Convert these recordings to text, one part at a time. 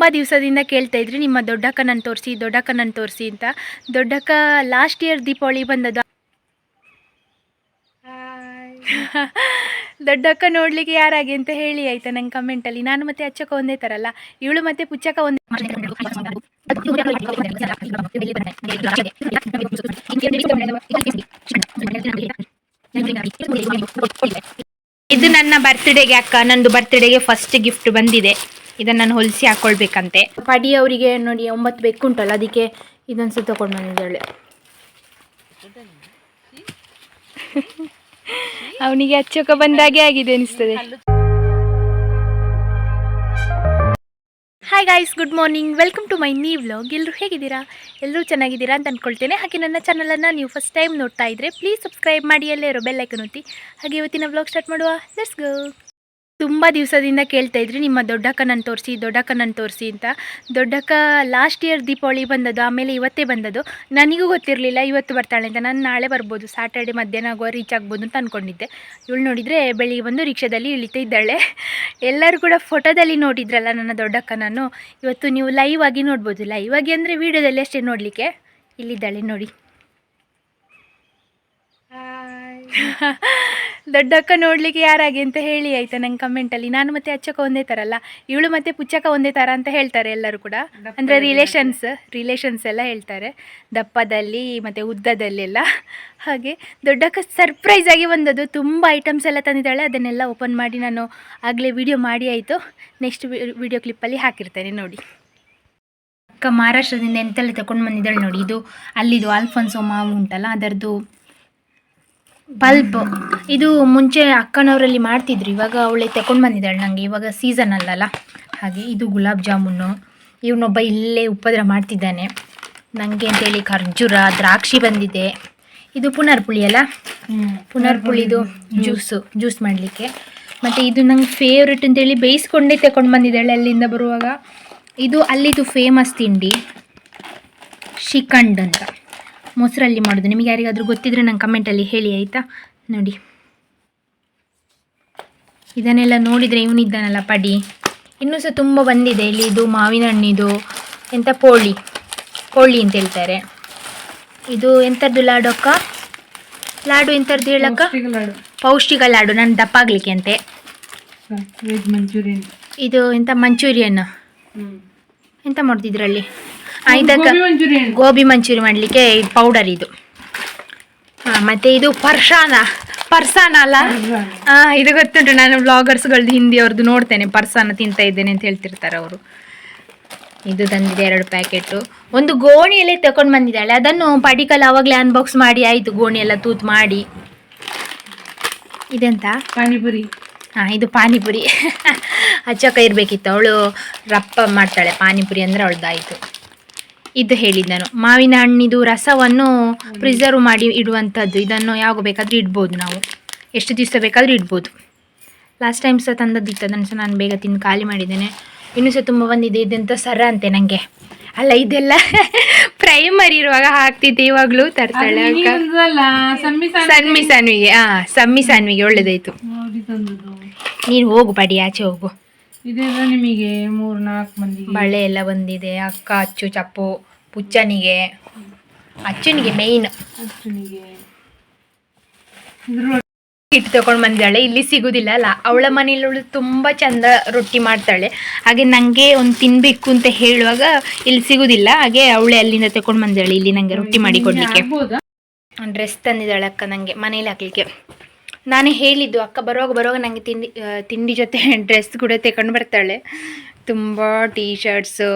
ತುಂಬ ದಿವಸದಿಂದ ಕೇಳ್ತಾ ಇದ್ರಿ, ನಿಮ್ಮ ದೊಡ್ಡಕ್ಕನನ್ನು ತೋರಿಸಿ ದೊಡ್ಡಕ್ಕನನ್ನು ತೋರಿಸಿ ಅಂತ. ದೊಡ್ಡಕ್ಕ ಲಾಸ್ಟ್ ಇಯರ್ ದೀಪಾವಳಿ ಬಂದದ್ದು? ದೊಡ್ಡಕ್ಕ ನೋಡ್ಲಿಕ್ಕೆ ಯಾರಾಗಿ ಅಂತ ಹೇಳಿ ಆಯ್ತಾ ನಂಗೆ ಕಮೆಂಟಲ್ಲಿ ನಾನು ಮತ್ತೆ ಅಚ್ಚಕ್ಕ ಒಂದೇ ತರಲ್ಲ ಇವಳು ಮತ್ತೆ ಪುಚ್ಚಕ್ಕ ಒಂದೇ ಇದು ನನ್ನ ಬರ್ತ್ಡೇಗೆ ಅಕ್ಕ. ನಂದು ಬರ್ತ್ಡೇಗೆ ಫಸ್ಟ್ ಗಿಫ್ಟ್ ಬಂದಿದೆ. ಇದನ್ನ ನಾನು ಹೊಲಿಸಿ ಹಾಕೊಳ್ಬೇಕಂತೆ. ಪಡಿ ಅವರಿಗೆ ನೋಡಿ ಒಂಬತ್ತು ಬೆಕ್ಕುಂಟಲ್ಲ ಅದಕ್ಕೆ ಇದೊಂದು ಸಹ ತಗೊಂಡು ಬಂದಿದ್ದಾಳೆ. ಅವನಿಗೆ ಅಚ್ಚಕ ಬಂದಾಗೆ ಆಗಿದೆ ಅನಿಸ್ತದೆ. Hi guys good morning welcome to my ನೀವ್ ವ್ಲಾಗ್ ಎಲ್ಲರೂ ಹೇಗಿದ್ದೀರಾ? ಎಲ್ಲರೂ ಚೆನ್ನಾಗಿದ್ದೀರಾ ಅಂತ ಅಂದ್ಕೊಳ್ತೇನೆ ಹಾಗೆ ನನ್ನ ಚಾನಲನ್ನು ನೀವು ಫಸ್ಟ್ ಟೈಮ್ ನೋಡ್ತಾ ಇದ್ದರೆ ಪ್ಲೀಸ್ ಸಬ್ಸ್ಕ್ರೈಬ್ ಮಾಡಿ, ಅಲ್ಲೇ ಇರೋ ಬೆಲ್ಲೈಕನ್ ಒತ್ತಿ. ಹಾಗೆ ಇವತ್ತಿನ ವ್ಲಾಗ್ ಸ್ಟಾರ್ಟ್ ಮಾಡುವ. ಲೆಟ್ಸ್ ಗೋ ತುಂಬ ದಿವಸದಿಂದ ಕೇಳ್ತಾ ಇದ್ರಿ ನಿಮ್ಮ ದೊಡ್ಡಕ್ಕನನ್ನು ತೋರಿಸಿ ದೊಡ್ಡಕ್ಕನನ್ನು ತೋರಿಸಿ ಅಂತ. ದೊಡ್ಡಕ್ಕ ಲಾಸ್ಟ್ ಇಯರ್ ದೀಪಾವಳಿ ಬಂದದ್ದು ಆಮೇಲೆ ಇವತ್ತೇ ಬಂದದ್ದು. ನನಗೂ ಗೊತ್ತಿರಲಿಲ್ಲ ಇವತ್ತು ಬರ್ತಾಳೆ ಅಂತ. ನಾನು ನಾಳೆ ಬರ್ಬೋದು ಸ್ಯಾಟರ್ಡೆ ಮಧ್ಯಾಹ್ನ ಆಗುವ ರೀಚ್ ಆಗ್ಬೋದು ಅಂತ ಅಂದ್ಕೊಂಡಿದ್ದೆ ಇವಳು ನೋಡಿದರೆ ಬೆಳಿಗ್ಗೆ ಬಂದು ರಿಕ್ಷಾದಲ್ಲಿ ಇಳಿತಾ ಇದ್ದಾಳೆ. ಎಲ್ಲರೂ ಕೂಡ ಫೋಟೋದಲ್ಲಿ ನೋಡಿದ್ರಲ್ಲ ನನ್ನ ದೊಡ್ಡಕ್ಕ ನಾನು ಇವತ್ತು ನೀವು ಲೈವ್ ಆಗಿ ನೋಡ್ಬೋದು. ಲೈವ್ ಆಗಿ ಅಂದರೆ ವೀಡಿಯೋದಲ್ಲಿ ಅಷ್ಟೇ ನೋಡಲಿಕ್ಕೆ. ಇಲ್ಲಿದ್ದಾಳೆ ನೋಡಿ. ದೊಡ್ಡಕ್ಕ ನೋಡ್ಲಿಕ್ಕೆ ಯಾರಾಗಿ ಅಂತ ಹೇಳಿ ಆಯ್ತಾ ನಂಗೆ ಕಮೆಂಟಲ್ಲಿ ನಾನು ಮತ್ತೆ ಅಚ್ಚಕ್ಕ ಒಂದೇ ಥರ ಅಲ್ಲ. ಇವಳು ಮತ್ತೆ ಪುಚ್ಚಕ್ಕ ಒಂದೇ ಥರ ಅಂತ ಹೇಳ್ತಾರೆ ಎಲ್ಲರೂ ಕೂಡ. ಅಂದರೆ ರಿಲೇಷನ್ಸ್ ರಿಲೇಷನ್ಸ್ ಎಲ್ಲ ಹೇಳ್ತಾರೆ. ದಪ್ಪದಲ್ಲಿ ಮತ್ತು ಉದ್ದದಲ್ಲೆಲ್ಲ ಹಾಗೆ ದೊಡ್ಡಕ್ಕ ಸರ್ಪ್ರೈಸ್ ಆಗಿ ಬಂದದ್ದು ತುಂಬ ಐಟಮ್ಸ್ ಎಲ್ಲ ತಂದಿದ್ದಾಳೆ. ಅದನ್ನೆಲ್ಲ ಓಪನ್ ಮಾಡಿ ನಾನು ಆಗಲೇ ವಿಡಿಯೋ ಮಾಡಿ ಆಯಿತು. ನೆಕ್ಸ್ಟ್ ವಿಡಿಯೋ ಕ್ಲಿಪ್ಪಲ್ಲಿ ಹಾಕಿರ್ತೇನೆ ನೋಡಿ. ಅಕ್ಕ ಮಹಾರಾಷ್ಟ್ರದಿಂದ ಎಂತೆಲ್ಲ ತಗೊಂಡು ಬಂದಿದ್ದಾಳೆ ನೋಡಿ. ಇದು ಅಲ್ಲಿದು ಆಲ್ಫನ್ಸೋ ಮಾವು ಉಂಟಲ್ಲ ಅದರದ್ದು ಬಲ್ಪ್ ಇದು ಮುಂಚೆ ಅಕ್ಕನವರಲ್ಲಿ ಮಾಡ್ತಿದ್ರು. ಇವಾಗ ಅವಳೆ ತಗೊಂಡು ಬಂದಿದ್ದಾಳೆ ನನಗೆ ಇವಾಗ ಸೀಸನ್ ಅಲ್ಲಲ್ಲ. ಹಾಗೆ ಇದು ಗುಲಾಬ್ ಜಾಮೂನು. ಇವನೊಬ್ಬ ಇಲ್ಲೇ ಉಪದ್ರ ಮಾಡ್ತಿದ್ದಾನೆ. ನನಗೆ ಅಂತೇಳಿ ಖರ್ಜೂರ ದ್ರಾಕ್ಷಿ ಬಂದಿದೆ. ಇದು ಪುನರ್ಪುಳಿ ಅಲ್ಲ? ಪುನರ್ಪುಳಿದು ಜ್ಯೂಸು ಜ್ಯೂಸ್ ಮಾಡಲಿಕ್ಕೆ. ಮತ್ತು ಇದು ನಂಗೆ ಫೇವ್ರೆಟ್ ಅಂತೇಳಿ ಬೇಯಿಸ್ಕೊಂಡೇ ತಗೊಂಡು ಬಂದಿದ್ದಾಳೆ ಅಲ್ಲಿಂದ ಬರುವಾಗ. ಇದು ಅಲ್ಲಿದು ಫೇಮಸ್ ತಿಂಡಿ. ಶಿಖಂಡ್ ಅಂತ. ಮೊಸರಲ್ಲಿ ಮಾಡೋದು. ನಿಮಗೆ ಯಾರಿಗಾದರೂ ಗೊತ್ತಿದ್ರೆ ನಂಗೆ ಕಮೆಂಟಲ್ಲಿ ಹೇಳಿ ಆಯಿತಾ? ನೋಡಿ. ಇದನ್ನೆಲ್ಲ ನೋಡಿದರೆ ಇವನಿದ್ದಾನಲ್ಲ ಪಡಿ. ಇನ್ನೂ ಸಹ ತುಂಬ ಬಂದಿದೆ. ಇಲ್ಲಿ ಇದು ಮಾವಿನ ಹಣ್ಣಿದು ಎಂಥ ಪೋಳಿ ಪೋಳಿ ಅಂತ ಹೇಳ್ತಾರೆ. ಇದು ಎಂಥದ್ದು ಲಾಡು ಅಕ್ಕ? ಲಾಡು ಎಂಥದ್ದು ಹೇಳಕ್ಕ ಲಾಡು. ಪೌಷ್ಟಿಕ ಲಾಡು. ನಾನು ದಪ್ಪ ಆಗ್ಲಿಕ್ಕೆ ಅಂತೆ ಮಂಚೂರಿಯನ್. ಇದು ಎಂಥ ಮಂಚೂರಿಯನ್? ಎಂತ ಮಾಡ್ತಿದ್ರಲ್ಲಿ ಇದಕ್ಕ ಗೋಬಿ ಮಂಚೂರಿ ಮಾಡಲಿಕ್ಕೆ ಪೌಡರ್ ಇದು. ಮತ್ತೆ ಮತ್ತು ಇದು ಪರ್ಸಾನ ಪರ್ಸಾನ ಅಲ್ಲ? ಇದು ಗೊತ್ತುಂಟು ನಾನು ವ್ಲಾಗರ್ಸ್ಗಳದ್ದು ಹಿಂದಿ ಅವ್ರದ್ದು ನೋಡ್ತೇನೆ ಪರ್ಸಾನ ತಿಂತಾ ಇದ್ದೇನೆ ಅಂತ ಹೇಳ್ತಿರ್ತಾರೆ ಅವರು. ಇದು ತಂದಿದೆ ಎರಡು ಪ್ಯಾಕೆಟು. ಒಂದು ಗೋಣಿಯಲ್ಲೇ ತಗೊಂಡು ಬಂದಿದ್ದಾಳೆ. ಅದನ್ನು ಪಡಿಕಲ್ ಆವಾಗಲೇ ಅನ್ಬಾಕ್ಸ್ ಮಾಡಿ ಆಯಿತು ಗೋಣಿ ಎಲ್ಲ ತೂತು ಮಾಡಿ. ಇದೆಂತ? ಪಾನಿಪುರಿ. ಹಾಂ ಇದು ಪಾನಿಪುರಿ. ಹಚ್ಚಕ್ಕ ಇರಬೇಕಿತ್ತು. ಅವಳು ರಪ್ಪ ಮಾಡ್ತಾಳೆ ಪಾನಿಪುರಿ ಅಂದರೆ ಅವಳದಾಯಿತು. ಇದು ಹೇಳಿದ್ದನು ನಾನು. ಮಾವಿನ ಹಣ್ಣಿದು ರಸವನ್ನು ಪ್ರಿಸರ್ವ್ ಮಾಡಿ ಇಡುವಂಥದ್ದು ಇದನ್ನು ಯಾವಾಗ ಬೇಕಾದರೂ ಇಡ್ಬೋದು ನಾವು. ಎಷ್ಟು ದಿವಸ ಬೇಕಾದರೂ ಇಡ್ಬೋದು. ಲಾಸ್ಟ್ ಟೈಮ್ ಸಹ ತಂದದ್ದಿತ್ತು ಅದನ್ನು ಸಹ ನಾನು ಬೇಗ ತಿಂದು ಖಾಲಿ ಮಾಡಿದ್ದೇನೆ. ಇನ್ನೂ ಸಹ ತುಂಬ ಬಂದಿದೆ. ಇದಂತ ಸರ ಅಂತೆ ನನಗೆ ಅಲ್ಲ ಇದೆಲ್ಲ ಪ್ರೈಮರಿ ಇರುವಾಗ ಹಾಕ್ತಿದ್ದೆ. ಇವಾಗಲೂ ತರ್ತಾಳೆ ಸನ್ಮಿ ಸಾನ್ವಿಗೆ ಹಾಂ ಸಮ್ಮಿ ಸಾನ್ವಿಗೆ ಒಳ್ಳೇದಾಯ್ತು. ನೀನು ಹೋಗು ಪಡಿ ಆಚೆ ಹೋಗು. ಇದೆಲ್ಲ ನಿಮಗೆ ಮೂರ್ ನಾಲ್ಕು ಮಂದಿಗೆ? ಬಳೆ ಎಲ್ಲ ಬಂದಿದೆ ಅಕ್ಕ ಅಚ್ಚು ಚಪ್ಪು ಪುಚ್ಚನಿಗೆ. ಅಚ್ಚನಿಗೆ ಮೇಯ್ನ್ ಅಷ್ಟನಿಗೆ ಹಿಟ್ಟು ತಗೊಂಡು ಬಂದಿದ್ದಾಳೆ. ಇಲ್ಲಿ ಸಿಗುದಿಲ್ಲ ಅಲ್ಲ. ಅವಳ ಮನೇಲಿ ಅವಳು ತುಂಬ ಚಂದ ರೊಟ್ಟಿ ಮಾಡ್ತಾಳೆ. ಹಾಗೆ ನಂಗೆ ಒಂದು ತಿನ್ಬೇಕು ಅಂತ ಹೇಳುವಾಗ ಇಲ್ಲಿ ಸಿಗುದಿಲ್ಲ. ಹಾಗೆ ಅವಳೆ ಅಲ್ಲಿಂದ ತಗೊಂಡು ಬಂದಿದ್ದಾಳೆ. ಇಲ್ಲಿ ನಂಗೆ ರೊಟ್ಟಿ ಮಾಡಿ ಕೊಡ್ಲಿಕ್ಕೆ. ಡ್ರೆಸ್ ತಂದಿದ್ದಾಳೆ ಅಕ್ಕ ನನಗೆ ಮನೇಲಿ ಹಾಕ್ಲಿಕ್ಕೆ. ನಾನೇ ಹೇಳಿದ್ದು, ಅಕ್ಕ ಬರುವಾಗ ಬರುವಾಗ ನನಗೆ ತಿಂಡಿ ತಿಂಡಿ ಜೊತೆ ಡ್ರೆಸ್ ಕೂಡ ತಗೊಂಡು ಬರ್ತಾಳೆ. ತುಂಬ ಟೀ ಶರ್ಟ್ಸು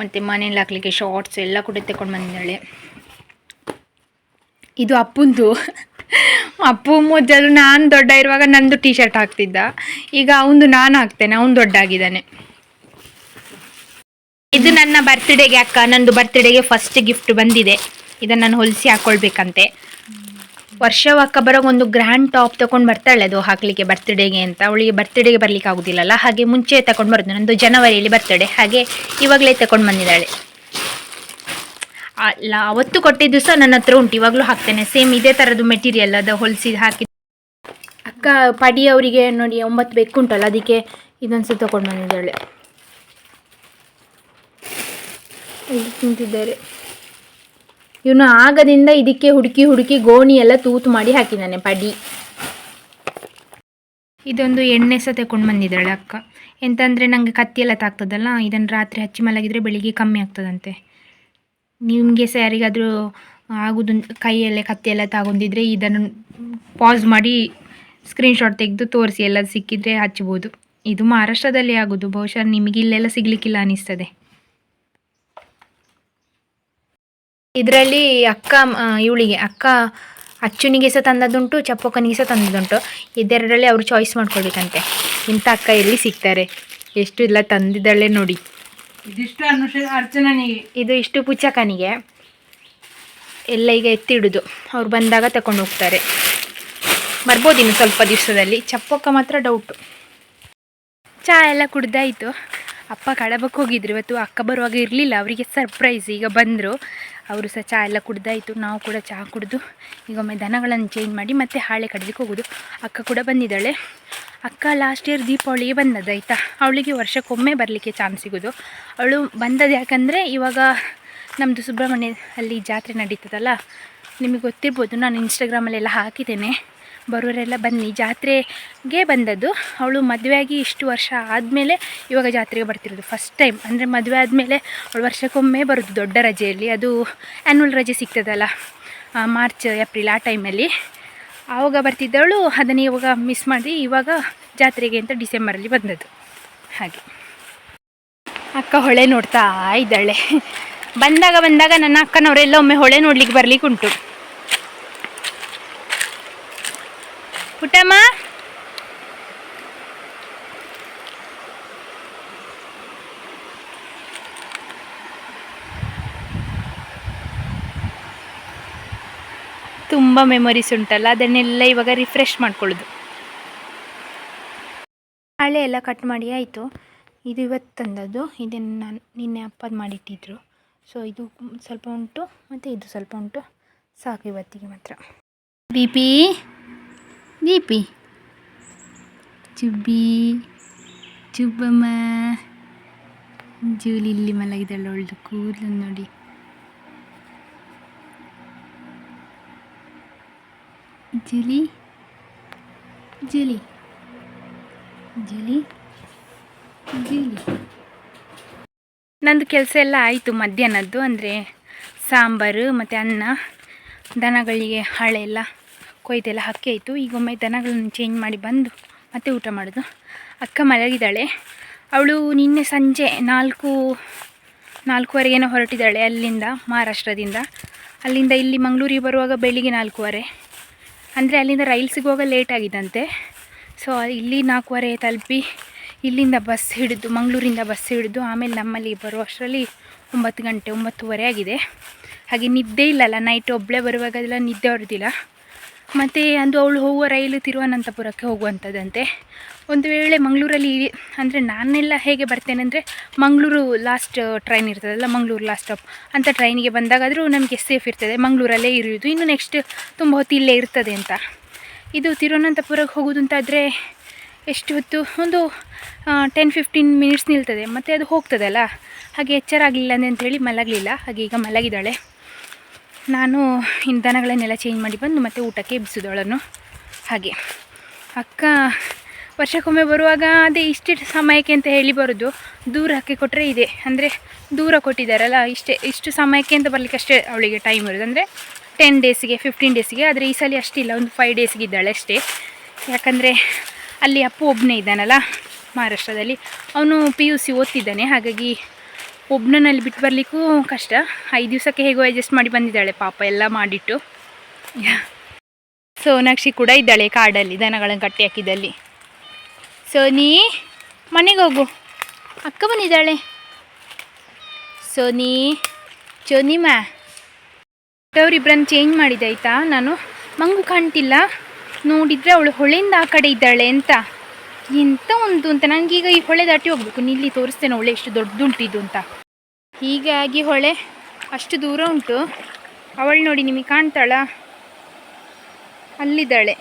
ಮತ್ತು ಮನೇಲಿ ಹಾಕ್ಲಿಕ್ಕೆ ಶಾರ್ಟ್ಸ್ ಎಲ್ಲ ಕೂಡ ತಗೊಂಡು ಬಂದಿದ್ದಾಳೆ. ಇದು ಅಪ್ಪಂದು. ಅಪ್ಪು ಮೊದಲು ನಾನು ದೊಡ್ಡ ಇರುವಾಗ ನಂದು ಟೀ ಶರ್ಟ್ ಹಾಕ್ತಿದ್ದ. ಈಗ ಅವನು ನಾನು ಹಾಕ್ತೇನೆ, ಅವನು ದೊಡ್ಡ ಆಗಿದ್ದಾನೆ ಇದು ನನ್ನ ಬರ್ತ್ಡೇಗೆ ಅಕ್ಕ, ನಂದು ಬರ್ತ್ಡೇಗೆ ಫಸ್ಟ್ ಗಿಫ್ಟ್ ಬಂದಿದೆ. ಇದನ್ನು ನಾನು ಹೊಲಿಸಿ ಹಾಕೊಳ್ಬೇಕಂತೆ. ವರ್ಷ ಅಕ್ಕ ಬರೋ ಒಂದು ಗ್ರ್ಯಾಂಡ್ ಟಾಪ್ ತಗೊಂಡು ಬರ್ತಾಳೆ ಅದು ಹಾಕ್ಲಿಕ್ಕೆ ಬರ್ತ್ಡೇಗೆ ಅಂತ. ಅವಳಿಗೆ ಬರ್ತ್ಡೇಗೆ ಬರ್ಲಿಕ್ಕೆ ಆಗುದಿಲ್ಲಲ್ಲ. ಹಾಗೆ ಮುಂಚೆ ತಗೊಂಡು ಬರೋದು. ನಂದು ಜನವರಿಯಲ್ಲಿ ಬರ್ತ್ಡೇ ಹಾಗೆ ಇವಾಗಲೇ ತಗೊಂಡು ಬಂದಿದ್ದಾಳೆ. ಅಲ್ಲ, ಅವತ್ತು ಕೊಟ್ಟಿದ್ದು ಸಹ ನನ್ನ ಹತ್ರ ಉಂಟು. ಇವಾಗಲೂ ಹಾಕ್ತೇನೆ. ಸೇಮ್ ಇದೇ ಥರದ್ದು ಮೆಟೀರಿಯಲ್ ಅದು ಹೊಲಿಸಿ ಹಾಕಿ. ಅಕ್ಕ ಪಡಿ ಅವರಿಗೆ ನೋಡಿ ಒಂಬತ್ತು ಬೆಕ್ಕುಂಟಲ್ಲ ಅದಕ್ಕೆ ಇದೊಂದು ತಗೊಂಡು ಬಂದಿದ್ದಾಳೆ. ತಿಂತಿದ್ದಾರೆ ಇವನು ಆಗದಿಂದ ಇದಕ್ಕೆ ಹುಡುಕಿ ಹುಡುಕಿ ಗೋಣಿ ಎಲ್ಲ ತೂತು ಮಾಡಿ ಹಾಕಿದ್ದಾನೆ, ಪಡಿ. ಇದೊಂದು ಎಣ್ಣೆ ಸಹ ತಗೊಂಡು ಬಂದಿದ್ದಾಳೆ ಅಕ್ಕ. ಎಂತಂದರೆ ನನಗೆ ಕತ್ತಿ ಎಲ್ಲ ತಾಗ್ತದಲ್ಲ, ಇದನ್ನು ರಾತ್ರಿ ಹಚ್ಚಿ ಮಲಗಿದರೆ ಬೆಳಿಗ್ಗೆ ಕಮ್ಮಿ ಆಗ್ತದಂತೆ. ನಿಮಗೆ ಸಹ ಯಾರಿಗಾದರೂ ಆಗೋದು, ಕೈಯಲ್ಲೇ ಕತ್ತಿ ಎಲ್ಲ ತಗೊಂಡಿದ್ರೆ ಇದನ್ನು ಪಾಸ್ ಮಾಡಿ ಸ್ಕ್ರೀನ್ಶಾಟ್ ತೆಗೆದು ತೋರಿಸಿ ಎಲ್ಲ ಸಿಕ್ಕಿದರೆ ಹಚ್ಬೋದು. ಇದು ಮಹಾರಾಷ್ಟ್ರದಲ್ಲಿ ಆಗೋದು, ಬಹುಶಃ ನಿಮಗೆ ಇಲ್ಲೆಲ್ಲ ಸಿಗಲಿಕ್ಕಿಲ್ಲ ಅನಿಸ್ತದೆ. ಇದರಲ್ಲಿ ಅಕ್ಕ ಇವಳಿಗೆ ಅಕ್ಕ ಅಚ್ಚುನಿಗೆ ಸಹ ತಂದದ್ದುಂಟು ಚಪ್ಪಕ್ಕನಿಗೆ ಸಹ ತಂದದ್ದುಂಟು. ಇದೆರಡರಲ್ಲಿ ಅವರು ಚಾಯ್ಸ್ ಮಾಡ್ಕೊಳ್ಬೇಕಂತೆ. ಇಂಥ ಅಕ್ಕ ಎಲ್ಲಿ ಸಿಗ್ತಾರೆ? ಎಷ್ಟು ಇಲ್ಲ ತಂದಿದ್ದಾಳೆ ನೋಡಿ. ಇದಿಷ್ಟು ಅನುಷ ಅರ್ಚನನಿಗೆ. ಇದು ಇಷ್ಟು ಪುಚ್ಚಕ್ಕನಿಗೆ ಎಲ್ಲ ಈಗ ಎತ್ತಿಡುದು. ಅವ್ರು ಬಂದಾಗ ತಗೊಂಡು ಹೋಗ್ತಾರೆ. ಬರ್ಬೋದು ಇನ್ನು ಸ್ವಲ್ಪ ದಿವಸದಲ್ಲಿ. ಚಪ್ಪಕ್ಕ ಮಾತ್ರ ಡೌಟು ಚಹಾ ಎಲ್ಲ ಕುಡ್ದಾಯಿತು. ಅಪ್ಪ ಕಡಬಕ್ಕೆ ಹೋಗಿದ್ರು. ಇವತ್ತು ಅಕ್ಕ ಬರುವಾಗ ಇರಲಿಲ್ಲ. ಅವರಿಗೆ ಸರ್ಪ್ರೈಸ್ ಈಗ ಬಂದರು. ಅವರು ಸಹ ಚಹಾ ಎಲ್ಲ ಕುಡ್ದಾಯಿತು. ನಾವು ಕೂಡ ಚಹಾ ಕುಡಿದು ಈಗ ಒಮ್ಮೆ ದನಗಳನ್ನು ಚೇಂಜ್ ಮಾಡಿ ಮತ್ತೆ ಹಾಳೆ ಕಡ್ಲಿಕ್ಕೆ ಹೋಗೋದು. ಅಕ್ಕ ಕೂಡ ಬಂದಿದ್ದಾಳೆ. ಅಕ್ಕ ಲಾಸ್ಟ್ ಇಯರ್ ದೀಪಾವಳಿಗೆ ಬಂದದ್ದು ಆಯಿತಾ ಅವಳಿಗೆ ವರ್ಷಕ್ಕೊಮ್ಮೆ ಬರಲಿಕ್ಕೆ ಚಾನ್ಸ್ ಸಿಗೋದು. ಅವಳು ಬಂದದ್ದು ಯಾಕಂದರೆ ಇವಾಗ ನಮ್ಮದು ಸುಬ್ರಹ್ಮಣ್ಯ ಅಲ್ಲಿ ಜಾತ್ರೆ ನಡೀತದಲ್ಲ? ನಿಮಗೆ ಗೊತ್ತಿರ್ಬೋದು, ನಾನು ಇನ್ಸ್ಟಾಗ್ರಾಮಲ್ಲೆಲ್ಲ ಹಾಕಿದ್ದೇನೆ. ಬರೋರೆಲ್ಲ ಬನ್ನಿ. ಜಾತ್ರೆಗೆ ಬಂದದ್ದು. ಅವಳು ಮದುವೆಯಾಗಿ ಇಷ್ಟು ವರ್ಷ ಆದಮೇಲೆ ಇವಾಗ ಜಾತ್ರೆಗೆ ಬರ್ತಿರೋದು ಫಸ್ಟ್ ಟೈಮ್ ಅಂದರೆ ಮದುವೆ ಆದಮೇಲೆ ಅವಳು ವರ್ಷಕ್ಕೊಮ್ಮೆ ಬರೋದು ದೊಡ್ಡ ರಜೆಯಲ್ಲಿ. ಅದು ಆ್ಯನ್ಯುವಲ್ ರಜೆ ಸಿಗ್ತದಲ್ಲ ಮಾರ್ಚ್ ಏಪ್ರಿಲ್ ಆ ಟೈಮಲ್ಲಿ ಆವಾಗ ಬರ್ತಿದ್ದವಳು, ಅದನ್ನು ಇವಾಗ ಮಿಸ್ ಮಾಡಿ ಇವಾಗ ಜಾತ್ರೆಗೆ ಅಂತ ಡಿಸೆಂಬರಲ್ಲಿ ಬಂದದ್ದು. ಹಾಗೆ. ಅಕ್ಕ ಹೊಳೆ ನೋಡ್ತಾ ಇದ್ದಾಳೆ. ಬಂದಾಗ ಬಂದಾಗ ನನ್ನ ಅಕ್ಕನವರೆಲ್ಲ ಒಮ್ಮೆ ಹೊಳೆ ನೋಡ್ಲಿಕ್ಕೆ ಬರಲಿಕ್ಕೆ ಉಂಟು ಪುಟ್ಟಮ್ಮ? ತುಂಬ ಮೆಮೊರೀಸ್ ಉಂಟಲ್ಲ ಅದನ್ನೆಲ್ಲ ಇವಾಗ ರಿಫ್ರೆಶ್ ಮಾಡ್ಕೊಳ್ಳೋದು. ಹಳೆ ಎಲ್ಲ ಕಟ್ ಮಾಡಿ ಆಯಿತು. ಇದು ಇವತ್ತು ತಂದದ್ದು ಇದನ್ನು ನಾನು ನಿನ್ನೆ ಅಪ್ಪದ ಮಾಡಿಟ್ಟಿದ್ರು. ಸೊ ಇದು ಸ್ವಲ್ಪ ಉಂಟು ಮತ್ತು ಇದು ಸ್ವಲ್ಪ ಉಂಟು. ಸಾಕು ಇವತ್ತಿಗೆ ಮಾತ್ರ. ಬಿ ಪಿ ಪಿ ಚುಬ್ಬಿ ಚುಬ್ಬಮ್ಮ ಜೂಲಿ ಇಲ್ಲಿ ಮಲಗಿದಳು ಒಳ್ಳೆ ಕೂದಲು ನೋಡಿ ಜೂಲಿ ಜೂಲಿ ಜೂಲಿ ಜೂಲಿ ನಂದು ಕೆಲಸ ಎಲ್ಲ ಆಯಿತು ಮಧ್ಯಾಹ್ನದ್ದು. ಅಂದರೆ ಸಾಂಬಾರು ಮತ್ತು ಅನ್ನ, ದನಗಳಿಗೆ ಹಳೆ ಎಲ್ಲ ಕೊಯ್ದೆಲ್ಲ ಹಕ್ಕಿ ಆಯಿತು ಈಗ ಒಮ್ಮೆ ದನಗಳನ್ನು ಚೇಂಜ್ ಮಾಡಿ ಬಂದು ಮತ್ತೆ ಊಟ ಮಾಡೋದು. ಅಕ್ಕ ಮಲಗಿದ್ದಾಳೆ ಅವಳು ನಿನ್ನೆ ಸಂಜೆ ನಾಲ್ಕು ನಾಲ್ಕೂವರೆಗೇನೋ ಹೊರಟಿದ್ದಾಳೆ ಅಲ್ಲಿಂದ, ಮಹಾರಾಷ್ಟ್ರದಿಂದ. ಅಲ್ಲಿಂದ ಇಲ್ಲಿ ಮಂಗಳೂರಿಗೆ ಬರುವಾಗ ಬೆಳಿಗ್ಗೆ ನಾಲ್ಕೂವರೆ. ಅಂದರೆ ಅಲ್ಲಿಂದ ರೈಲ್ ಸಿಗುವಾಗ ಲೇಟ್ ಆಗಿದಂತೆ ಸೊ ಇಲ್ಲಿ ನಾಲ್ಕೂವರೆ ತಲುಪಿ ಇಲ್ಲಿಂದ ಬಸ್ ಹಿಡಿದು, ಮಂಗಳೂರಿಂದ ಬಸ್ ಹಿಡಿದು ಆಮೇಲೆ ನಮ್ಮಲ್ಲಿ ಬರುವಷ್ಟರಲ್ಲಿ ಒಂಬತ್ತು ಗಂಟೆ, ಒಂಬತ್ತುವರೆ ಆಗಿದೆ. ಹಾಗೆ ನಿದ್ದೆ ಇಲ್ಲಲ್ಲ ನೈಟ್ ಒಬ್ಬಳೇ ಬರುವಾಗೆಲ್ಲ ನಿದ್ದೆ ಹೊಡೆದಿಲ್ಲ ಮತ್ತು ಅಂದು ಅವಳು ಹೋಗುವ ರೈಲು ತಿರುವನಂತಪುರಕ್ಕೆ ಹೋಗುವಂಥದ್ದಂತೆ. ಒಂದು ವೇಳೆ ಮಂಗಳೂರಲ್ಲಿ ಅಂದರೆ ನಾನೆಲ್ಲ ಹೇಗೆ ಬರ್ತೇನೆ ಅಂದರೆ ಮಂಗಳೂರು ಲಾಸ್ಟ್ ಟ್ರೈನ್ ಇರ್ತದಲ್ಲ, ಮಂಗಳೂರು ಲಾಸ್ಟ್ ಸ್ಟಾಪ್ ಅಂತ ಟ್ರೈನಿಗೆ ಬಂದಾಗಾದರೂ ನಮಗೆ ಸೇಫ್ ಇರ್ತದೆ. ಮಂಗಳೂರಲ್ಲೇ ಇರುವುದು. ಇನ್ನು ನೆಕ್ಸ್ಟ್ ತುಂಬ ಹೊತ್ತು ಇಲ್ಲೇ ಇರ್ತದೆ ಅಂತ. ಇದು ತಿರುವನಂತಪುರಕ್ಕೆ ಹೋಗೋದು ಅಂತಾದರೆ ಎಷ್ಟು ಹೊತ್ತು? ಒಂದು ಟೆನ್ ಫಿಫ್ಟೀನ್ ಮಿನಿಟ್ಸ್ ನಿಲ್ತದೆ. ಮತ್ತು ಅದು ಹೋಗ್ತದಲ್ಲ. ಹಾಗೆ ಎಚ್ಚರ ಆಗಲಿಲ್ಲ ಅಂತೇಳಿ ಮಲಗಲಿಲ್ಲ. ಹಾಗೆ ಈಗ ಮಲಗಿದ್ದಾಳೆ. ನಾನು ಇಂಧನಗಳನ್ನೆಲ್ಲ ಚೇಂಜ್ ಮಾಡಿ ಬಂದು ಮತ್ತೆ ಊಟಕ್ಕೆ ಎಬ್ಬಿಸಿದವಳನ್ನು ಹಾಗೆ. ಅಕ್ಕ, ವರ್ಷಕ್ಕೊಮ್ಮೆ ಬರುವಾಗ ಅದೇ ಇಷ್ಟಿಷ್ಟು ಸಮಯಕ್ಕೆ ಅಂತ ಹೇಳಿ ಬರೋದು. ದೂರ ಹಾಕಿ ಕೊಟ್ಟರೆ ಇದೆ. ಅಂದರೆ ದೂರ ಕೊಟ್ಟಿದ್ದಾರಲ್ಲ, ಇಷ್ಟೇ, ಇಷ್ಟು ಸಮಯಕ್ಕೆ ಅಂತ ಬರಲಿಕ್ಕೆ ಅಷ್ಟೇ ಅವಳಿಗೆ ಟೈಮ್ ಇರೋದು. ಅಂದರೆ ಟೆನ್ ಡೇಸಿಗೆ ಫಿಫ್ಟೀನ್ ಡೇಸಿಗೆ ಆದರೆ ಈ ಸಲ ಅಷ್ಟಿಲ್ಲ, ಒಂದು ಫೈವ್ ಡೇಸ್ಗೆ ಇದ್ದಾಳೆ ಅಷ್ಟೇ. ಯಾಕಂದರೆ ಅಲ್ಲಿ ಅಪ್ಪು ಒಬ್ಬನೇ ಇದ್ದಾನಲ್ಲ, ಮಹಾರಾಷ್ಟ್ರದಲ್ಲಿ. ಅವನು ಪಿ ಯು ಸಿ ಓದ್ತಿದ್ದಾನೆ. ಹಾಗಾಗಿ ಒಬ್ಬನಲ್ಲಿ ಬಿಟ್ಟು ಬರಲಿಕ್ಕೂ ಕಷ್ಟ. ಐದು ದಿವಸಕ್ಕೆ ಹೇಗೋ ಅಡ್ಜಸ್ಟ್ ಮಾಡಿ ಬಂದಿದ್ದಾಳೆ ಪಾಪ, ಎಲ್ಲ ಮಾಡಿಟ್ಟು. ಸೋನಾಕ್ಷಿ ಕೂಡ ಇದ್ದಾಳೆ ಕಾಡಲ್ಲಿ, ದನಗಳನ್ನು ಕಟ್ಟಿ ಹಾಕಿದಲ್ಲಿ. ನೀ ಮನೆಗೆ ಹೋಗು. ಅಕ್ಕ ಬಂದಿದ್ದಾಳೆ. ಸೋನಿ ಮ್ಯಾ ಅವರಿಬ್ಬರನ್ನು ಚೇಂಜ್ ಮಾಡಿದೆ, ಆಯಿತಾ? ನಾನು ಮಂಗು ಕಾಣ್ತಿಲ್ಲ. ನೋಡಿದರೆ ಅವಳು ಹೊಳೆಯಿಂದ ಆ ಕಡೆ ಇದ್ದಾಳೆ ಅಂತ. ಎಂತ ಒಂದು ಅಂತ? ನನಗೀಗ ಈ ಹೊಳೆ ದಾಟಿ ಹೋಗ್ಬೇಕು. ನಿಲ್ಲಿ ತೋರಿಸ್ತೇನೆ ಅವಳೆ ಎಷ್ಟು ದೊಡ್ಡದುಂಟಿದ್ದು ಅಂತ. ಹೀಗಾಗಿ ಹೊಳೆ ಅಷ್ಟು ದೂರ ಉಂಟು. ಅವಳು ನೋಡಿ ನಿಮಗೆ ಕಾಣ್ತಾಳ? ಅಲ್ಲಿದ್ದಾಳೆ.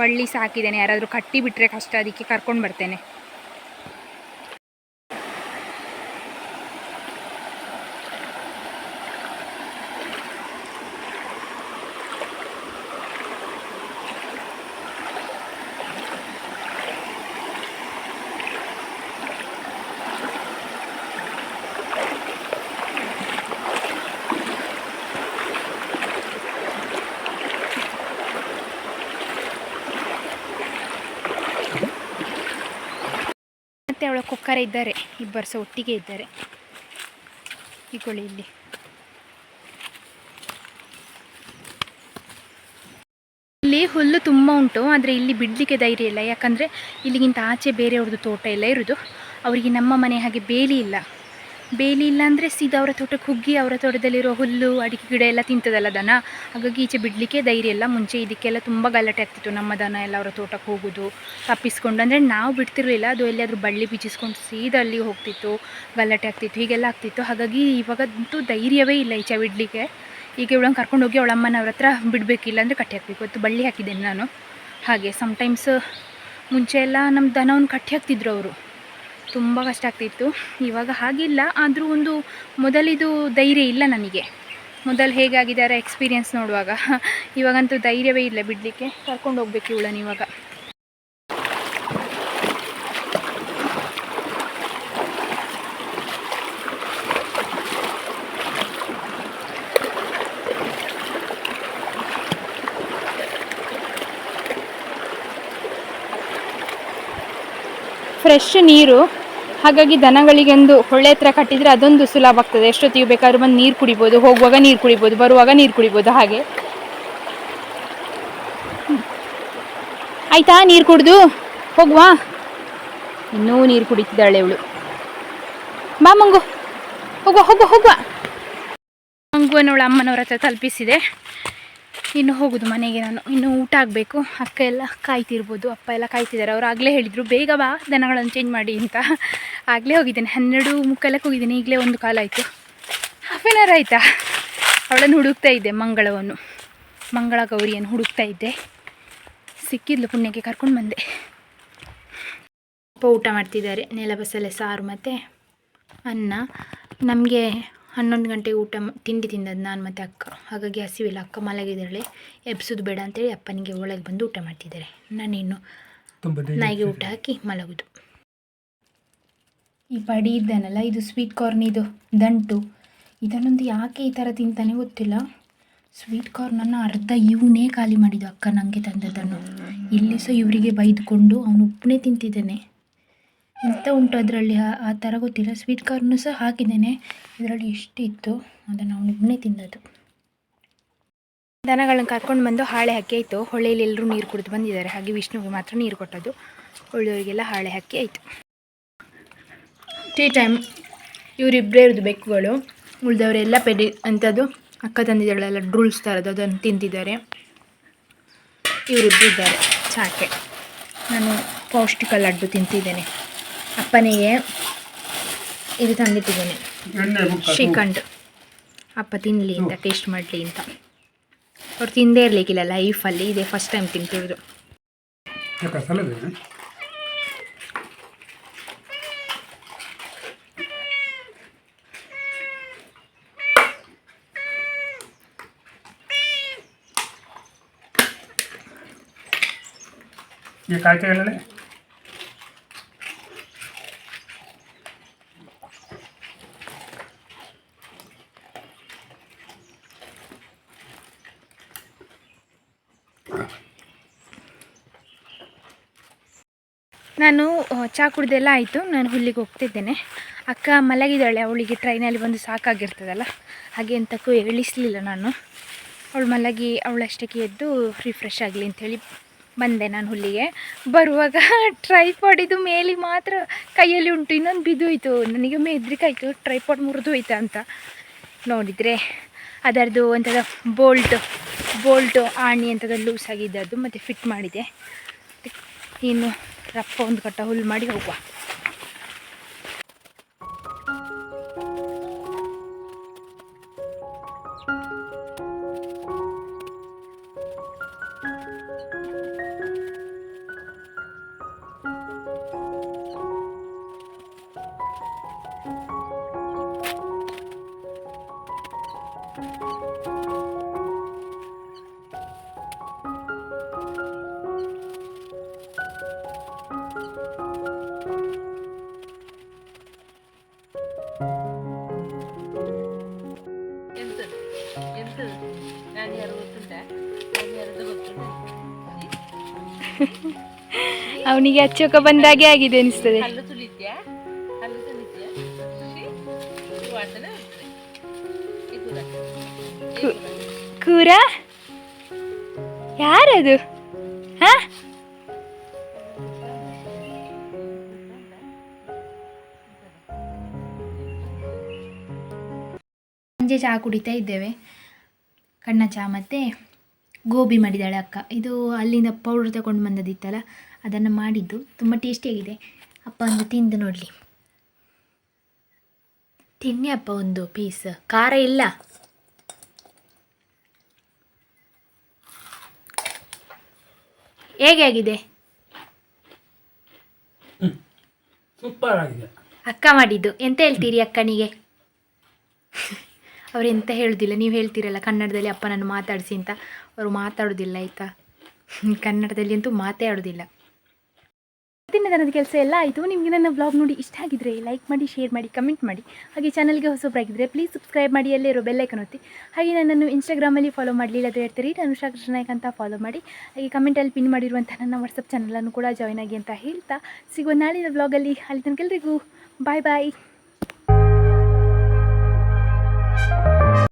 ಬಳ್ಳಿ ಸಾಕಿದ್ದೇನೆ, ಯಾರಾದರೂ ಕಟ್ಟಿ ಬಿಟ್ಟರೆ ಕಷ್ಟ, ಅದಕ್ಕೆ ಕರ್ಕೊಂಡು ಬರ್ತೇನೆ ಮತ್ತು ಅವಳ ಕೊಕ್ಕರ ಇದ್ದಾರೆ, ಇಬ್ಬರು ಸಹ ಒಟ್ಟಿಗೆ ಇದ್ದಾರೆ. ಈಗೊಳ್ಳಿ ಇಲ್ಲಿ. ಇಲ್ಲಿ ಹುಲ್ಲು ತುಂಬ ಉಂಟು, ಆದರೆ ಇಲ್ಲಿ ಬಿಡಲಿಕ್ಕೆ ಧೈರ್ಯ ಇಲ್ಲ. ಯಾಕಂದರೆ ಇಲ್ಲಿಗಿಂತ ಆಚೆ ಬೇರೆಯವ್ರದ್ದು ತೋಟ ಎಲ್ಲ ಇರೋದು. ಅವರಿಗೆ ನಮ್ಮ ಮನೆ ಹಾಗೆ ಬೇಲಿ ಇಲ್ಲ. ಬೇಲಿ ಇಲ್ಲ ಅಂದರೆ ಸೀದಾ ಅವರ ತೋಟಕ್ಕೆ ಹುಗ್ಗಿ ಅವರ ತೋಟದಲ್ಲಿರೋ ಹುಲ್ಲು, ಅಡಿಕೆ ಗಿಡ ಎಲ್ಲ ತಿಂತದಲ್ಲ ದನ? ಹಾಗಾಗಿ ಈಚೆ ಬಿಡಲಿಕ್ಕೆ ಧೈರ್ಯ ಇಲ್ಲ. ಮುಂಚೆ ಇದಕ್ಕೆಲ್ಲ ತುಂಬ ಗಲಾಟೆ ಆಗ್ತಿತ್ತು. ನಮ್ಮ ದನ ಎಲ್ಲ ಅವರ ತೋಟಕ್ಕೆ ಹೋಗೋದು, ತಪ್ಪಿಸ್ಕೊಂಡು. ಅಂದರೆ ನಾವು ಬಿಡ್ತಿರಲಿಲ್ಲ. ಅದು ಎಲ್ಲಿಯಾದರೂ ಬಳ್ಳಿ ಬಿಚ್ಚಿಸ್ಕೊಂಡು ಸೀದಾ ಅಲ್ಲಿಗೆ ಹೋಗ್ತಿತ್ತು. ಗಲಾಟೆ ಆಗ್ತಿತ್ತು. ಹೀಗೆಲ್ಲ ಆಗ್ತಿತ್ತು. ಹಾಗಾಗಿ ಇವಾಗಂತೂ ಧೈರ್ಯವೇ ಇಲ್ಲ ಈಚೆ ಬಿಡಲಿಕ್ಕೆ. ಈಗ ಇವಳನ್ನು ಕರ್ಕೊಂಡು ಹೋಗಿ ಅವಳ ಅಮ್ಮನವ್ರ ಹತ್ರ ಬಿಡಬೇಕಿಲ್ಲ ಅಂದರೆ ಕಟ್ಟಿ ಹಾಕಬೇಕು. ಇವತ್ತು ಬಳ್ಳಿ ಹಾಕಿದ್ದೇನೆ ನಾನು. ಹಾಗೆ ಸಮ್ಟೈಮ್ಸ್ ಮುಂಚೆ ಎಲ್ಲ ನಮ್ಮ ದನವನ್ನು ಕಟ್ಟಿ ಹಾಕ್ತಿದ್ರು ಅವರು. ತುಂಬ ಕಷ್ಟ ಆಗ್ತಿತ್ತು. ಇವಾಗ ಹಾಗಿಲ್ಲ. ಆದರೂ ಒಂದು ಮೊದಲಿದು ಧೈರ್ಯ ಇಲ್ಲ ನನಗೆ ಮೊದಲು ಹೇಗಾಗಿದ್ದಾರೆ ಎಕ್ಸ್ಪೀರಿಯೆನ್ಸ್ ನೋಡುವಾಗ. ಇವಾಗಂತೂ ಧೈರ್ಯವೇ ಇಲ್ಲ ಬಿಡಲಿಕ್ಕೆ. ಕರ್ಕೊಂಡು ಹೋಗ್ಬೇಕು ಇವಳನ್ನು ಇವಾಗ. ಫ್ರೆಶ್ ನೀರು. ಹಾಗಾಗಿ ದನಗಳಿಗೆಂದು ಹೊಳೆ ಹತ್ರ ಕಟ್ಟಿದರೆ ಅದೊಂದು ಸುಲಭ ಆಗ್ತದೆ. ಎಷ್ಟೊತ್ತಿಗೆ ಬೇಕಾದ್ರೂ ಬಂದು ನೀರು ಕುಡಿಬೋದು, ಹೋಗುವಾಗ ನೀರು ಕುಡಿಬೋದು, ಬರುವಾಗ ನೀರು ಕುಡಿಬೋದು, ಹಾಗೆ. ಆಯ್ತಾ ನೀರು ಕುಡಿದು? ಹೋಗುವಾ. ಇನ್ನೂ ನೀರು ಕುಡಿತಿದ್ದಾಳೆ ಇವಳು. ಬಾ ಮಂಗು. ಹೋಗುವ ಹೋಗುವ ಹೋಗುವ. ಮಂಗುವನ್ನು ಅವಳ ಅಮ್ಮನವ್ರ ಹತ್ರ ತಲುಪಿಸಿದೆ. ಇನ್ನು ಹೋಗೋದು ಮನೆಗೆ ನಾನು. ಇನ್ನು ಊಟ ಆಗಬೇಕು. ಅಕ್ಕ ಎಲ್ಲ ಕಾಯ್ತಿರ್ಬೋದು. ಅಪ್ಪ ಎಲ್ಲ ಕಾಯ್ತಿದ್ದಾರೆ. ಅವ್ರು ಆಗಲೇ ಹೇಳಿದರು, ಬೇಗ ಬಾ, ದನಗಳನ್ನು ಚೇಂಜ್ ಮಾಡಿ ಅಂತ. ಆಗಲೇ ಹೋಗಿದ್ದೇನೆ. ಹನ್ನೆರಡು ಮುಕ್ಕಾಲಕ್ಕೆ ಹೋಗಿದ್ದೀನಿ. ಈಗಲೇ ಒಂದು ಕಾಲ ಆಯಿತು. ಹಾಫ್ ಆನ್ ಅವರ್ ಆಯಿತಾ? ಅವಳನ್ನು ಹುಡುಕ್ತಾ ಇದ್ದೆ, ಮಂಗಳವನ್ನು. ಮಂಗಳ ಗೌರಿಯನ್ನು ಹುಡುಕ್ತಾ ಇದ್ದೆ. ಸಿಕ್ಕಿದ್ಲು ಪುಣ್ಯಕ್ಕೆ ಕರ್ಕೊಂಡು ಬಂದೆ. ಅಪ್ಪ ಊಟ ಮಾಡ್ತಿದ್ದಾರೆ. ನೆಲಬಸಲೆ ಸಾರು ಮತ್ತು ಅನ್ನ. ನಮಗೆ ಹನ್ನೊಂದು ಗಂಟೆಗೆ ಊಟ ತಿಂಡಿ ತಿಂದದ್ದು ನಾನು ಮತ್ತು ಅಕ್ಕ. ಹಾಗಾಗಿ ಹಸಿವಿಲ್ಲ ಅಕ್ಕ ಮಲಗಿದ್ದಾಳೆ. ಎಬ್ಸೋದು ಬೇಡ ಅಂತೇಳಿ ಅಪ್ಪನಿಗೆ ಒಳಗೆ ಬಂದು ಊಟ ಮಾಡ್ತಿದ್ದಾರೆ. ನಾನೇನು ನಾಯಿಗೆ ಊಟ ಹಾಕಿ ಮಲಗೋದು. ಈ ಪಡಿ ಇದ್ದಾನಲ್ಲ ಇದು ಸ್ವೀಟ್ ಕಾರ್ನ್ ಇದು ದಂಟು. ಇದನ್ನೊಂದು ಯಾಕೆ ಈ ಥರ ತಿಂತಾನೆ ಗೊತ್ತಿಲ್ಲ. ಸ್ವೀಟ್ ಕಾರ್ನನ್ನು ಅರ್ಧ ಇವನೇ ಖಾಲಿ ಮಾಡಿದ್ದು ಅಕ್ಕ ನನಗೆ ತಂದದನ್ನು ಇಲ್ಲಿ ಸಹ ಇವರಿಗೆ ಬೈದುಕೊಂಡು ಅವನು ಉಪ್ಪನೇ ತಿಂತಿದ್ದಾನೆ. ಎಂತ ಉಂಟು ಅದರಲ್ಲಿ? ಆ ಥರ ಗೊತ್ತಿಲ್ಲ. ಸ್ವೀಟ್ ಕಾರ್ನು ಸಹ ಹಾಕಿದ್ದೇನೆ. ಇದರಲ್ಲಿ ಎಷ್ಟಿತ್ತು? ಅದನ್ನು ಅವನು ಒಬ್ಬನೇ ತಿಂದದ್ದು. ದನಗಳನ್ನ ಕರ್ಕೊಂಡು ಬಂದು ಹಾಳೆ ಹಾಕಿ ಆಯಿತು. ಹೊಳೆಯಲ್ಲಿ ಎಲ್ಲರೂ ನೀರು ಕುಡಿದು ಬಂದಿದ್ದಾರೆ. ಹಾಗೆ ವಿಷ್ಣುಗೆ ಮಾತ್ರ ನೀರು ಕೊಟ್ಟದ್ದು. ಉಳಿದವರಿಗೆಲ್ಲ ಹಾಳೆ ಹಾಕಿ ಆಯಿತು. ಟೀ ಟೈಮ್ ಇವರಿಬ್ಬರೇ ಇರೋದು ಬೆಕ್ಕುಗಳು. ಉಳಿದವರೆಲ್ಲ ಪೆಡಿ, ಅಂಥದ್ದು ಅಕ್ಕ ತಂದಿದ್ದಾಳೆಲ್ಲ ಡ್ರೂಲ್ಸ್ ಥರದ್ದು ಅದನ್ನು ತಿಂತಿದ್ದಾರೆ. ಇವರಿಬ್ಬರು ಇದ್ದಾರೆ. ಸಾಕೆ. ನಾನು ಪೌಷ್ಟಿಕ ಲಡ್ಡು ತಿಂತಿದ್ದೇನೆ. ಅಪ್ಪನಿಗೆ ಇದು ತಂದಿಟ್ಟಿದ್ದೇನೆ ಶ್ರೀಖಂಡ್ ಅಪ್ಪ ತಿನ್ನಲಿ ಅಂತ ಟೇಸ್ಟ್ ಮಾಡಲಿ ಅಂತ ಅವ್ರು ತಿಂದೇ ಇರಲಿಕ್ಕಿಲ್ಲ ಲೈಫಲ್ಲಿ ಇದೇ ಫಸ್ಟ್ ಟೈಮ್ ತಿಂತಿರೋದು ये काय काय घालणे ನಾನು ಚಹಾ ಕುಡ್ದೆಲ್ಲ ಆಯಿತು. ನಾನು ಹುಲ್ಲಿಗೆ ಹೋಗ್ತಿದ್ದೇನೆ. ಅಕ್ಕ ಮಲಗಿದ್ದಾಳೆ. ಅವಳಿಗೆ ಟ್ರೈನಲ್ಲಿ ಬಂದು ಸಾಕಾಗಿರ್ತದಲ್ಲ? ಹಾಗೆ ಅಂತಕ್ಕೂ ಎಳಿಸಲಿಲ್ಲ ನಾನು. ಅವಳು ಮಲಗಿ ಅವಳಷ್ಟಕ್ಕೆ ಎದ್ದು ರಿಫ್ರೆಶ್ ಆಗಲಿ ಅಂಥೇಳಿ ಬಂದೆ ನಾನು ಹುಲ್ಲಿಗೆ. ಬರುವಾಗ ಟ್ರೈಪಾಡ್ ಇದು ಮೇಲೆ ಮಾತ್ರ ಕೈಯಲ್ಲಿ ಉಂಟು. ಇನ್ನೊಂದು ಬಿದ್ದೋಯ್ತು. ನನಗೆ ಒಮ್ಮೆ ಹೆದ್ರಿಕಾಯ್ತು ಟ್ರೈಪಾಡ್ ಮುರಿದು ಹೋಯ್ತಾ ಅಂತ. ನೋಡಿದರೆ ಅದರದ್ದು ಒಂಥರ ಬೋಲ್ಟ್ ಬೋಲ್ಟು ಆಣಿ ಅಂಥದ್ದು ಲೂಸ್ ಆಗಿದ್ದದ್ದು ಮತ್ತು ಫಿಟ್ ಮಾಡಿದೆ. ಇನ್ನು ರಪ್ಪ ಒಂದು ಕಟ್ಟ ಹುಲ್ಲು ಮಾಡಿ ಹೋಗುವ. ಅವನಿಗೆ ಅಚ್ಚೋಕ ಬಂದಾಗೆ ಆಗಿದೆ ಅನಿಸ್ತದೆ. ಕೂರ? ಯಾರದು? ಹಾ? ಸಂಜೆ ಚಹಾ ಕುಡಿತಾ ಇದ್ದೇವೆ. ಕಣ್ಣ ಚಹಾ ಮತ್ತು ಗೋಬಿ ಮಾಡಿದ್ದಾಳೆ ಅಕ್ಕ. ಇದು ಅಲ್ಲಿಂದ ಪೌಡ್ರ್ ತಗೊಂಡು ಬಂದದಿತ್ತಲ್ಲ ಅದನ್ನು ಮಾಡಿದ್ದು. ತುಂಬ ಟೇಸ್ಟಿಯಾಗಿದೆ ಅಪ್ಪ ಒಂದು ತಿಂದು ನೋಡಲಿ. ತಿನ್ನಿ ಅಪ್ಪ ಒಂದು ಪೀಸ್ ಖಾರ ಇಲ್ಲ. ಹೇಗೆ ಆಗಿದೆ? ಸೂಪರ್ ಆಗಿದೆ. ಅಕ್ಕ ಮಾಡಿದ್ದು. ಎಂತ ಹೇಳ್ತೀರಿ ಅಕ್ಕನಿಗೆ? ಅವ್ರು ಎಂತ ಹೇಳುದಿಲ್ಲ. ನೀವು ಹೇಳ್ತೀರಲ್ಲ ಕನ್ನಡದಲ್ಲಿ ಅಪ್ಪನನ್ನು ಮಾತಾಡಿಸಿ ಅಂತ. ಅವರು ಮಾತಾಡೋದಿಲ್ಲ, ಆಯಿತಾ? ಕನ್ನಡದಲ್ಲಿ ಅಂತೂ ಮಾತೇ ಆಡೋದಿಲ್ಲ. ದಿನದ ಕೆಲಸ ಎಲ್ಲ ಆಯಿತು. ನಿಮಗೆ ನನ್ನ ಬ್ಲಾಗ್ ನೋಡಿ ಇಷ್ಟ ಆಗಿದ್ರೆ ಲೈಕ್ ಮಾಡಿ ಶೇರ್ ಮಾಡಿ ಕಮೆಂಟ್ ಮಾಡಿ. ಹಾಗೆ ಚಾನಲ್ಗೆ ಹೊಸೊಬ್ಬರಾಗಿದ್ದರೆ ಪ್ಲೀಸ್ ಸಬ್ಸ್ಕ್ರೈಬ್ ಮಾಡಿ, ಅಲ್ಲೇ ಇರೋ ಬೆಲ್ಲೈಕನ್ ಒತ್ತಿ. ಹಾಗೆ ನನ್ನನ್ನು ಇನ್ಸ್ಟಾಗ್ರಾಮಲ್ಲಿ ಫಾಲೋ ಮಾಡಲಿಲ್ಲ ಅದು ಹೇಳ್ತೀರಿ ನಾನು ಉಷಾ ಕೃಷ್ಣ ನಾಯ್ಕ ಅಂತ ಫಾಲೋ ಮಾಡಿ. ಹಾಗೆ ಕಮೆಂಟಲ್ಲಿ ಪಿನ್ ಮಾಡಿರುವಂಥ ನನ್ನ ವಾಟ್ಸಪ್ ಚಾನಲನ್ನು ಕೂಡ ಜಾಯ್ನ್ ಆಗಿ ಅಂತ ಹೇಳ್ತಾ. ಸಿಗುವ ನಾಳಿನ ಬ್ಲಾಗಲ್ಲಿ ಅಲ್ಲಿ ತನಕ ಎಲ್ರಿಗೂ ಬಾಯ್ ಬಾಯ್